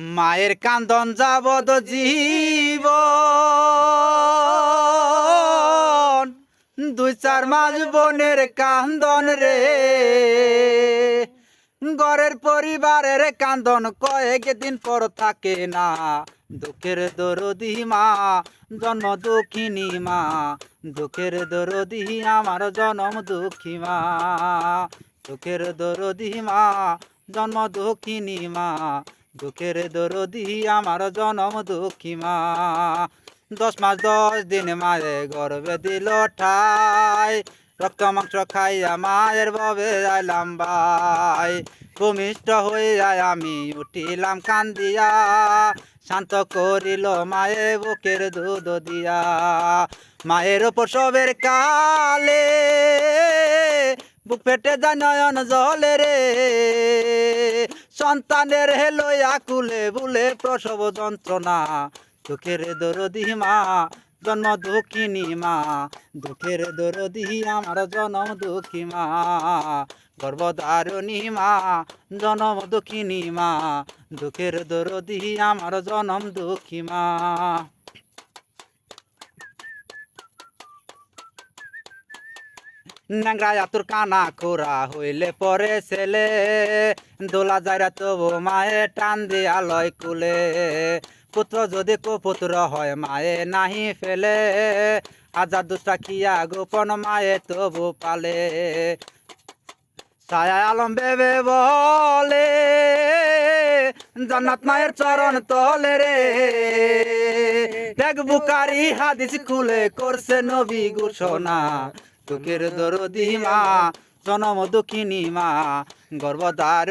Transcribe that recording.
মায়ের কান্দন যাবদ জীব। দুই চার মাস বোনের কান্দন রে। ঘরের পরিবারের কান্দন কয়েক দিন পর থাকে না। দুঃখের দরদি মা, জন্ম দুঃখিনী মা। দুঃখের দরদি, আমার জনম দুঃখী মা। দুঃখের দরদি মা, জন্ম দুঃখিনী মা। দুঃখের দরদি আমার জনম দুঃখী মা। দশ মাস দশ দিন মায়ে গর্বে দিল ঠাই। রক্ত মাংস খাইয়া মায়ের ববে আইলাম ভাই ভূমিষ্ঠ হইয়া আমি উঠিলাম কান্দিয়া। শান্ত করিল মায়ে বুকের দুধ দিয়া। মায়ের প্রসবের কালে বুক ফেটে যায় নয়ন জলে রে। সন্তানের হেলো আকুলে বুলে প্রসব যন্ত্রণা। দুঃখের দরদি মা, জন্ম দুঃখিনী মা। দুঃখের দরদি আমার জনম দুঃখী মা। গর্ভধারণী মা, জনম দুঃখিনী মা। দুঃখের দরদি আমার জনম দুঃখী মা। ন্যাংরা আতুর কানা খোরা হইলে পরে ছেলে। দোলা যাইরা তবু মায়ে টান দিয়া লয় কুলে। পুত্র যদি কুপুত্র হয়, মায়ে নাহি ফেলে। আজাদ দুষ্টা খিয়া গোপন মায়ে তবু পালে। ছায়া আলম বেবে বলে, জান্নাত মায়ের চরণ তলে রে। দেখ বুকারি হাদিস খুলে করছে নবী ঘোষণা। তোকের দরদি মা জনম দুঃখিনী মা গর্ভধার